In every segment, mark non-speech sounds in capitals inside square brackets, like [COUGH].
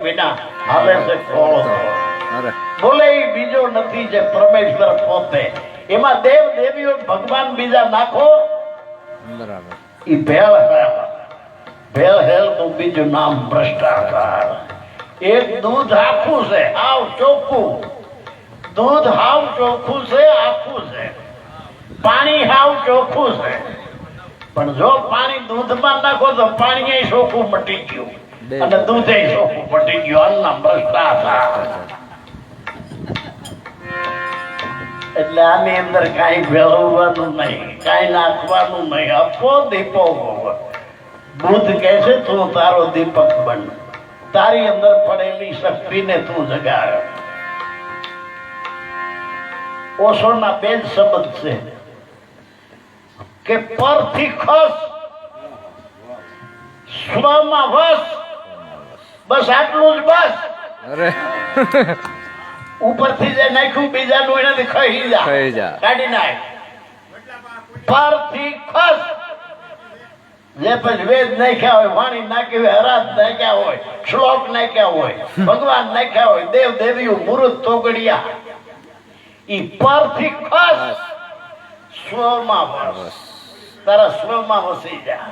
વિના હાલે છે કોળો અરે બોલે ઈ બીજો નથી જે પરમેશ્વર પોતે એમાં દેવ દેવીઓ ભગવાન બીજા નાખો બરાબર ઈ ભેળ હેલ ભેળ હેલનું બીજું નામ ભ્રષ્ટાચાર એક દૂધ આખું છે હાવ ચોખ્ખું દૂધ હાવ ચોખ્ખું છે આખું છે પાણી હાવ ચોખ્ખું છે પણ જો પાણી દૂધમાં નાખો તો પાણી ચોખ્ખું મટી ગયું અને દૂધે ચોખ્ખું મટી ગયું અન્ન ભ્રષ્ટાચાર એટલે આની અંદર કાંઈ ભેળવવાનું નહીં કાંઈ નાખવાનું નહીં અપો દીપો બુદ્ધ કહે છે તું તારો દીપક બન તારી અંદર પડેલી શક્તિને તું જગાડ ઓશોના બે જ શબ્દ છે કે પરથી ખસ સ્વમાં વસ બસ આટલું જ બસ. અરે. ઉપરથી જે નાખ્યું બીજાનું એનાથી ખાઈ જા ખાઈ જા. કાઢી નાખ. પરથી ખસ. જે પછી વેદ નાખ્યા હોય વાણી નાખી હોય હરાજ નાખ્યા હોય શ્લોક નાખ્યા હોય ભગવાન નાખ્યા હોય દેવ દેવીઓ મુહૂર્ત તોગડિયા ઈ પરથી ખસ. સ્વમાં વસ. તારા સ્વમાં વસી જા.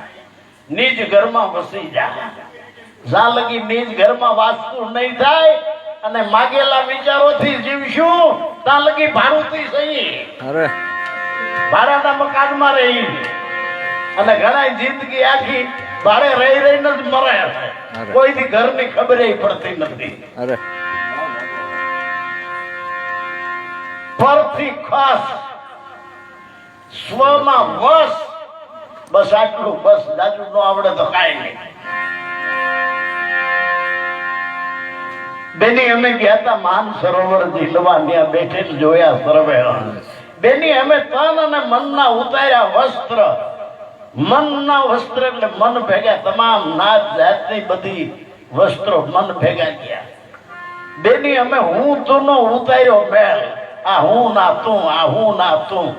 નિજ ઘરમાં વસી જા. જ્યાં લગી નીજ ઘરમાં વાસ્તુ નહીં થાય અને માગેલા વિચારોથી જીવશું. ત્યાં લગી ભાડુતી સહી. અરે. ભાડાના મકાનમાં રહી. અને ઘણા જિંદગી આખી ભાડે રહી રહીને જ મરે છે. કોઈથી ઘરની ખબર પડતી નથી. અરે. પરથી ખાસ સ્વમાં વસ બસ આટલું બસ જાજુ નો આવડે તો કાંઈ નહીં. બેની અમે ગયા હતા માન સરોવર ઝીલવા ત્યાં બેઠેલ જોયા સર્વે બેની અમે તન અને મનના ઉતાર્યા વસ્ત્ર. મનના વસ્ત્ર એટલે મન ભેગા તમામ નાત જાતની બધી વસ્ત્રો મન ભેગા ગયા બેની અમે હું તું નો ઉતાર્યો મેળ આ હું ના તું, આ હું ના તું.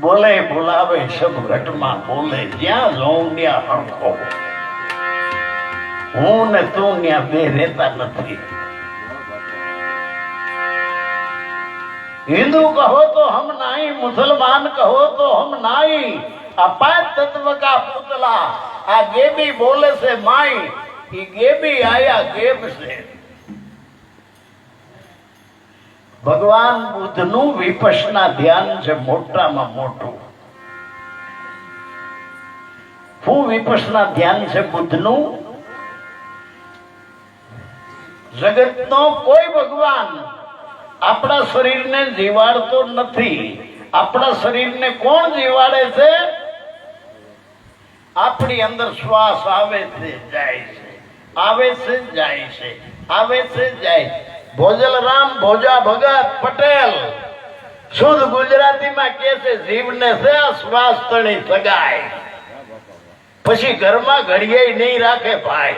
બોલે બોલાવે સબ ઘટમાં બોલે, જ્યાં જોઉં ત્યાં હરખો. હું ને તું ત્યાં બે રહેતા નથી हिंदू कहो तो हम नहीं मुसलमान कहो तो हम नहीं આ પાંચ તત્વ કા પુતલા આ ગેબી બોલે છે માઈ ઈ ગેબી આયા ગેબ છે ભગવાન બુદ્ધનું વિપસના ધ્યાન છે મોટામાં મોટું શું વિપસના ધ્યાન છે બુદ્ધનું જગતનો કોઈ ભગવાન આપણા શરીરને જીવાડતો નથી. આપણા શરીરને કોણ જીવાડે છે? આપણી અંદર શ્વાસ આવે છે, જાય છે. આવે છે, જાય છે. આવે છે, જાય. છે. ભોજલરામ ભોજા ભગત પટેલ શુદ્ધ ગુજરાતીમાં કે છે, જીવને છે આ શ્વાસ તણી સગાય. પછી ઘરમાં ઘડીએ નહીં રાખે ભાઈ.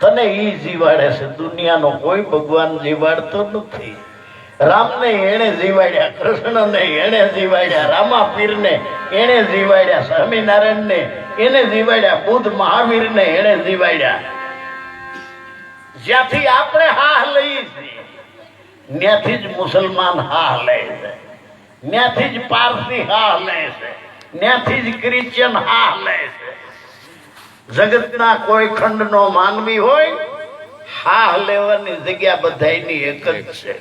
તને ઈ જીવાડે છે. દુનિયાનો કોઈ ભગવાન જીવાડતો નથી. રામને એણે જીવાડ્યા, કૃષ્ણને એણે જીવાડ્યા રામાપીરને એણે જીવાડ્યા, સ્વામિનારાયણને એને જીવાડ્યા, બુદ્ધ મહાવીરને એણે જીવાડ્યા. જ્યાંથી આપણે હા લઈએ છીએ ત્યાંથી જ મુસલમાન હા લે છે. ત્યાંથી જ પારસી હા લે છે. ત્યાંથી જ ક્રિશ્ચિયન હા લે છે. જગતના કોઈ ખંડનો માનવી હોય, હા લેવાની જગ્યા બધાની એક જ છે.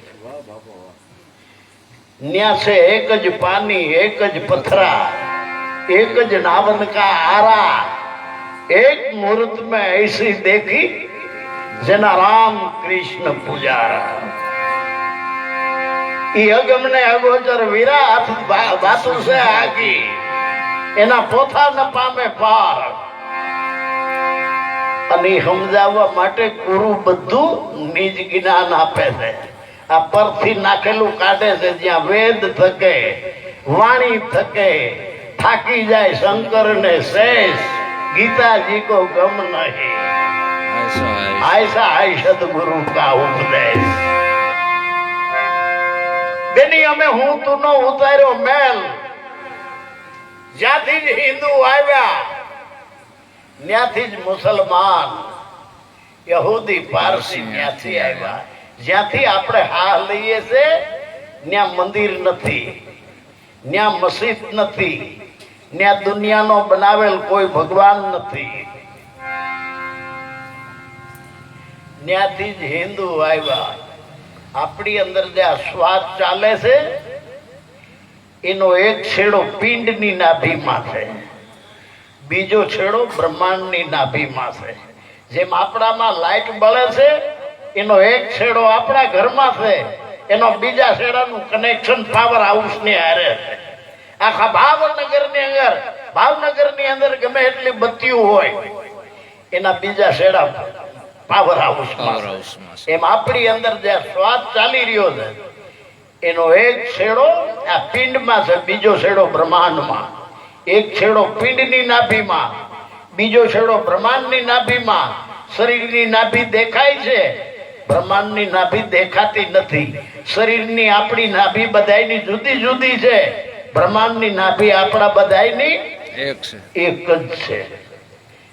ન્યા એક જ પાણી એક જ પથરા, એક જ નાવન આરા, એક મુહૂર્ત મેં એસી દેખી, જેના રામ કૃષ્ણ પૂજારા. ઈ અગમને અગોચર વિરાટ વાતું છે આગી એના પોતાના પામે પાર. અને સમજાવવા માટે ગુરુ બધું નિજ જ્ઞાન આપે છે. આ પરથી નાખેલું કાઢે છે જ્યાં વેદ થકે વાણી થકે થાકી જાય શંકર ને શેષ ગીતાજી કો ગમ નહીં. આયસા આય ગુરુ કા ઉપદેશ. બેની અમે હું તું નો ઉતાર્યો મેલ. જ્યાંથી હિન્દુ આવ્યા ત્યાંથી જ મુસલમાન યહૂદી પારસી ત્યાંથી આવ્યા. જ્યાંથી આપણે હા લઈએ છે ત્યાં મંદિર નથી ત્યાં મસ્જિદ નથી ત્યાં દુનિયાનો બનાવેલ કોઈ ભગવાન નથી. ત્યાંથી જ હિન્દુ આવ્યા. આપણી અંદર જે શ્વાસ ચાલે છે, એનો એક છેડો પિંડની નાભીમાં છે. બીજો છેડો બ્રહ્માંડની નાભીમાં છે. જેમ આપણામાં લાઈટ બળે છે એનો એક છેડો આપણા ઘરમાં છે. એનો બીજા છેડાનું કનેક્શન પાવર હાઉસની હારે છે. આખા ભાવનગરની અંદર ભાવનગરની અંદર ગમે એટલી બત્તીઓ હોય એના બીજા છેડા પાવર હાઉસમાં. એમ આપણી અંદર જે સ્વાદ ચાલી રહ્યો છે એનો એક છેડો આ પિંડમાં છે બીજો છેડો બ્રહ્માંડમાં. એક છેડો પિંડની નાભીમાં બીજો છેડો બ્રહ્માંડની નાભીમાં. શરીરની નાભી દેખાય છે. બ્રહ્માંડની નાભી દેખાતી નથી. શરીરની આપણી નાભી બધાયની જુદી જુદી છે. બ્રહ્માંડની નાભી આપણા બધાયની એક એક જ છે.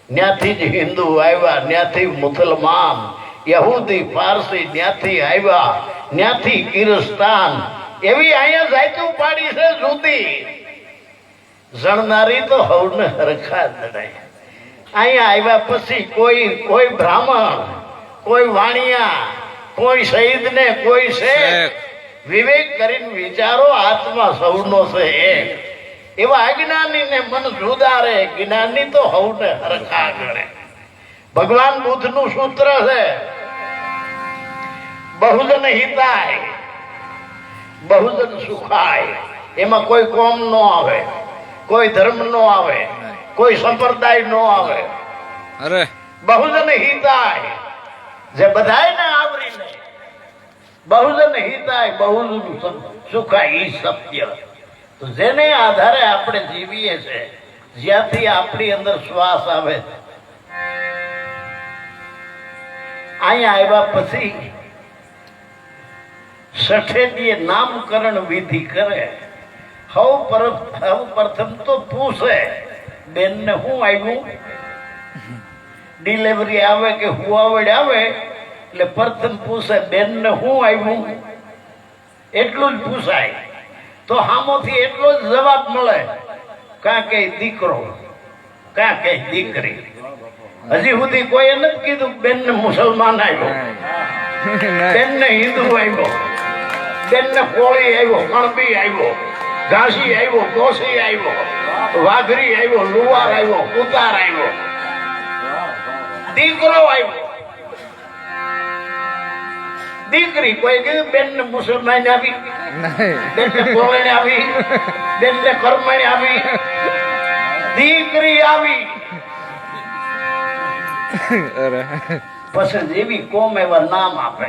ત્યાંથી જ હિન્દુ આવ્યા ત્યાંથી મુસલમાન યહૂદી પારસી ત્યાંથી આવ્યા ત્યાંથી કિરસ્તાન એવી અહીંયા જાતું પાડી છે જુદી. જણનારી તો હવને હરખા જણાય અહીંયા આવ્યા પછી કોઈ કોઈ બ્રાહ્મણ કોઈ વાણિયા કોઈ શહીદ ને કોઈ શેખ. વિવેક કરીને વિચારો આત્મા સૌનો છે એક. એવા અજ્ઞાની ને મન સુધારે જ્ઞાની તો હવને હરખા ગણે ભગવાન બુદ્ધનું સૂત્ર છે બહુજન હિતાય બહુજન સુખાય. એમાં કોઈ કોમ ન આવે. કોઈ ધર્મ નો આવે કોઈ સંપ્રદાય નો આવે. અરે. બહુજન હિતાય. જે બધાયને આવરીને બહુજન હિતાય બહુજન સુખાય ઈ સત્ય? તો જેને આધારે આપણે જીવીએ છે જ્યાંથી આપણી અંદર શ્વાસ આવે અહીંયા આવ્યા પછી સઠેદીએ નામકરણ વિધિ કરે. હવ પર હવ પ્રથમ તો પૂછે બેનને હું આવ્યું ડિલિવરી આવે કે હુવાવડ આવે? એટલે પ્રથમ પૂછે બેનને હું આવ્યું એટલું જ પૂછાય. તો હામોથી એટલો જ જવાબ મળે. કાં કે દીકરો? કાં કે દીકરી? હજી સુધી કોઈએ નથી કીધું બેનને મુસલમાન આવ્યો. [LAUGHS] બેનને હિન્દુ આવ્યો બેનને કોળી આવ્યો કણબી આવ્યો ઘાસી આવ્યો કોસી આવ્યો વાઘરી આવ્યો લુવાર આવ્યો કુતાર આવ્યો. દીકરો આવ્યો. દીકરી કોઈ બેન ને મુસલમાન આવી બેન ને કોળણે આવી બેનને કર્મણે આવી દીકરી આવી. પછી એવી કોમ એવા નામ આપે.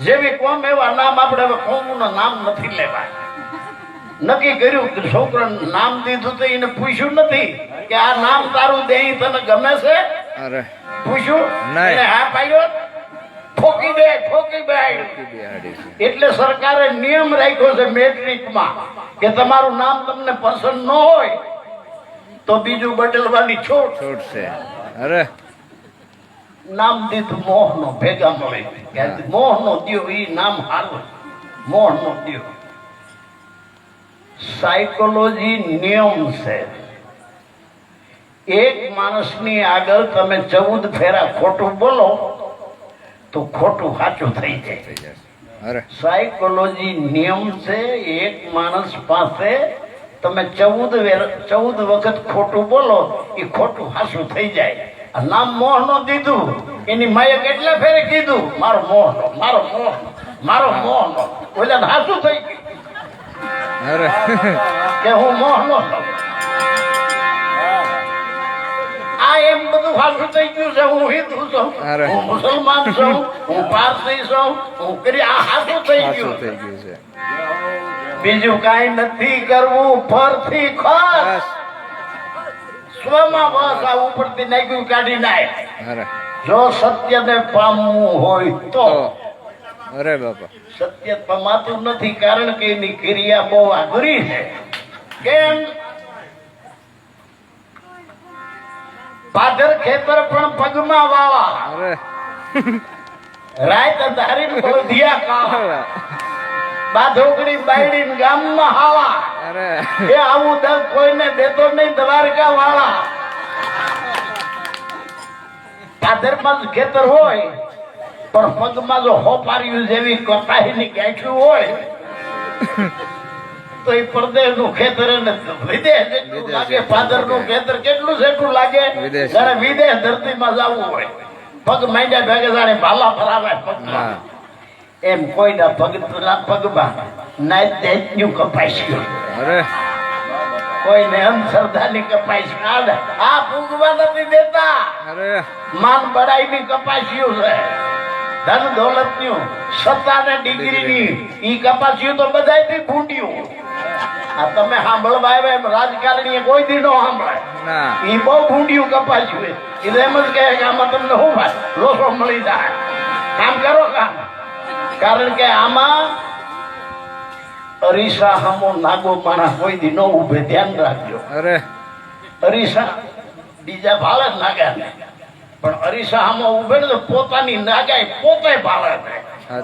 જેવી કોમ એવા નામ આપણે હવે કોમનું નામ નથી લેવા નક્કી કર્યું કે છોકરાને નામ દીધું તો એને પૂછ્યું નથી કે આ નામ તારું દે તને ગમે છે? અરે. પૂછ્યું? નહીં. હા પાડ્યો? ઠોકી દે ઠોકી દે. એટલે સરકારે નિયમ રાખ્યો છે મેટ્રિકમાં કે તમારું નામ તમને પસંદ ન હોય તો બીજું બદલવાની છોડ છોડશે છે. અરે. નામ દીધું મોહનો ભેગા મળે. મોહનો દિયો એ નામ હારું મોહનો દિયો. સાયકોલોજી નિયમ છે. એક માણસની આગળ તમે ચૌદ ફેરા ખોટું બોલો તો ખોટું સાચું થઈ જાય. સાયકોલોજી નિયમ છે એક માણસ પાસે તમે ચૌદ ચૌદ વખત ખોટું બોલો એ ખોટું હાસું થઈ જાય. આ મોહ નો દીધું એની માએ કેટલા ફેરે કીધું? મારો મોહનો મારો મોહ મારો મોહનો ઓલા હાસું થઈ અરે. કે હું મોહ નો આ એમ બધું હાસું થઈ ગયું છે હું હિન્દુ છું. હું મુસલમાન છું. હું પારસી છું. હું કરી આ હાસું થઈ ગયું. થઈ ગયું છે. બીજું કઈ નથી કરવું ફરથી ખર સ્વમાં બસ આ ઉપરથી નાખ્યું કાઢી નાય જો સત્યને પામવું હોય તો. અરે બાપા. સત્ય પમાતું નથી કારણ કે એની ક્રિયા બહુ અઘરી છે. કેમ? પાદર ખેતર પણ પગમાં વાવા. અરે. રાત ધારી બોધિયા કાવા બાધોગડી બાયડી ગામમાં હાવા. એ આવું ધન કોઈને દેતો નહીં દ્વારકા વાળા પાદરમાં ખેતર હોય પણ પગમાં જો હોપાર્યું જેવી કોતાહીની ગાંઠ્યું હોય તો એ પરદેશનું ખેતર અને વિદેશ જેટલું લાગે ફાધરનું ખેતર કેટલું જેટલું લાગે વિદેશ. જ્યારે વિદેશ ધરતીમાં જવું હોય. પગ માંડ્યા ભેગે જાણે ભાલા ફરાવે પગમાં. એમ કોઈના પગના પગમાં નાચ દેજનું કપાસ્યું અરે. કોઈને અંધશ્રદ્ધાની કપાઈશ કાઢ આ પૂગવા નથી દેતા. અરે. માન બડાઈની કપાસ્યું છે. ધન દોલતનું સત્તાને ડિગ્રીની. ઈ કપાસ્યું તો બધાયથી ફૂટ્યું આ તમે સાંભળવા આવ્યા એમ રાજકારણીએ કોઈ દી નો સાંભળે ઈ બહુ ભૂંડિયું કપાસ્યું છે. એટલે એમ જ કહે કે આમાં તમને શું ભાઈ લોસો મળી જાય. કામ કરો કામ. કારણ કે આમાં અરીસા હમો નાગો માણા કોઈ દી નો ઉભે ધ્યાન રાખજો. અરે. અરીસા બીજા ભાળે જ પણ અરીસા હમો ઉભે ને તો પોતાની નાગાય પોતે ભાળે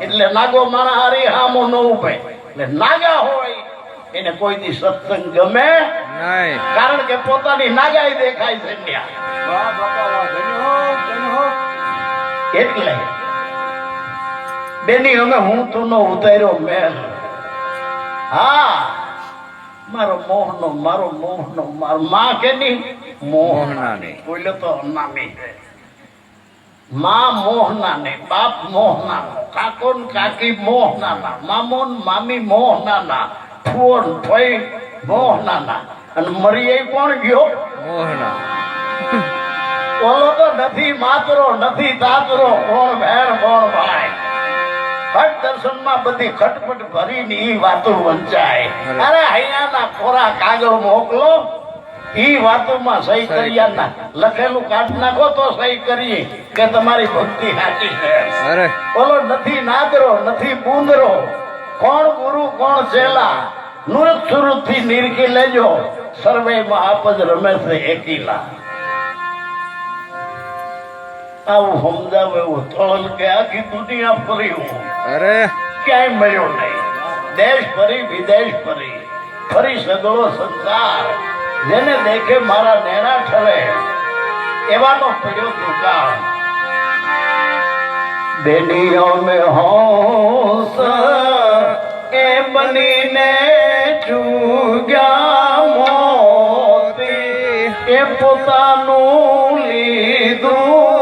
એટલે નાગો માણા હરી હામો ન ઉભે એટલે નાગા હોય એને કોઈ દી સત્સંગ ગમે નહીં. કારણ કે પોતાની નાગાઈ દેખાય છે એટલે બેની અમે હું તો નો ઉતાર્યો મેલ. હા મારો મોહનો મારો મોહનો મારમાં કે નહીં? મોહ મોહનાની. બોલે તો નામી માં મોહનાને બાપ મોહના કાકો ને કાકી મોહનાના મામો ને મામી મોહના ના ને ફઈ મોહનાના. અને મરી કોણ ગયો? મોહના. ઓલો તો નથી માતરો નથી તાતરો કોણ ભેર કોણ ભાઈ. ખટ દર્શનમાં બધી ખટપટ ભરીને ઈ વાતો વંચાય. અરે. અહીંયાના ખોરા કાગળ મોકલો ઈ વાતોમાં સહી કર્યા લખેલું કાઢ નાખો તો સહી કરીએ કે તમારી ભક્તિ સાચી છે. બોલો નથી નાદરો નથી બુંદરો કોણ ગુરુ કોણ ચેલા? નુરત સુરતથી નિરખી લેજો. સર્વે માં આપ જ રમે છે એકીલા આવું સમજાવે એવું થળ કે આખી દુનિયા ફરી હું અરે. ક્યાંય મળ્યો નહીં. દેશ ફરી વિદેશ ફરી. ફરી સગળો સંસાર. જેને દેખે મારા નેણા ઠરે. એવાનો પડ્યો દુકાળ. બેનીઓ મે હોસ એ બનીને ચૂગ્યા મોતી. એ પોતાનું લીધું